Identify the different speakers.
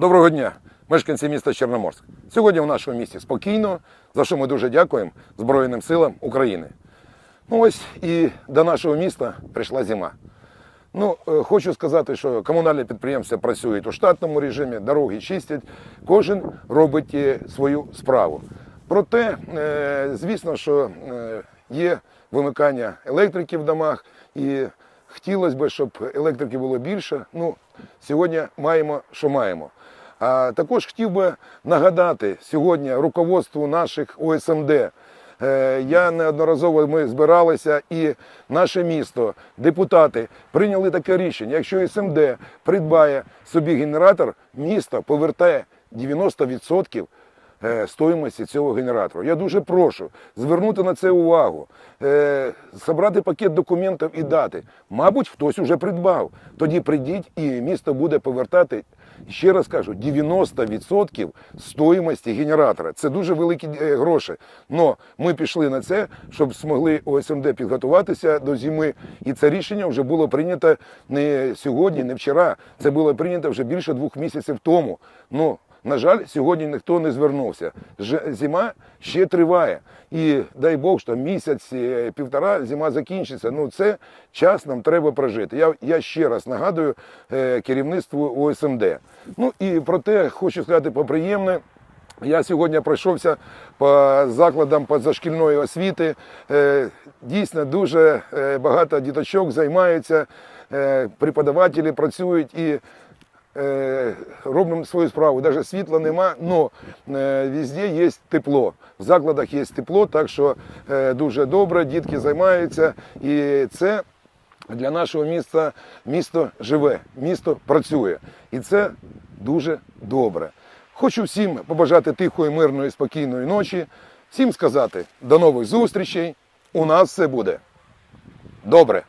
Speaker 1: Доброго дня, мешканці міста Чорноморськ. Сьогодні в нашому місті спокійно, за що ми дуже дякуємо Збройним силам України. Ну ось і до нашого міста прийшла зима. Ну, е, хочу сказати, що комунальні підприємства працюють у штатному режимі, дороги чистять, кожен робить е, свою справу. Проте, е, звісно, що є вимикання електрики в домах, і хотілося б, щоб електрики було більше. Ну, сьогодні маємо, що маємо. А також хотів би нагадати сьогодні руководству наших ОСМД. Е, Я неодноразово ми збиралися, і наше місто, депутати прийняли таке рішення. Якщо СМД придбає собі генератор, місто повертає 90% е, стоїмості цього генератора. Я дуже прошу звернути на це увагу, е, зібрати пакет документів і дати. Мабуть, хтось уже придбав. Тоді прийдіть і місто буде повертати. Ще раз кажу, 90% стоїмості генератора. Це дуже великі е, гроші. Но ми пішли на це, щоб змогли ОСМД підготуватися до зими. І це рішення вже було прийнято не сьогодні, не вчора. Це було прийнято вже більше двох місяців тому. Ну, на жаль, сьогодні ніхто не звернувся. Зима ще триває. І дай Бог, що місяць, е, півтора зима закінчиться. Ну це час нам треба прожити. Я, я ще раз нагадую е, керівництву ОСМД. Ну і про те хочу сказати поприємне. Я сьогодні пройшовся по закладам позашкільної освіти. Е, Дійсно, дуже багато діточок займаються, преподавателі працюють і робимо свою справу. Навіть світла нема, але везде є тепло. В закладах є тепло, так що е, дуже добре, дітки займаються. І це для нашого міста місто живе, місто працює. І це дуже добре. Хочу всім побажати тихої, мирної, спокійної ночі. Всім сказати до нових зустрічей. У нас все буде добре.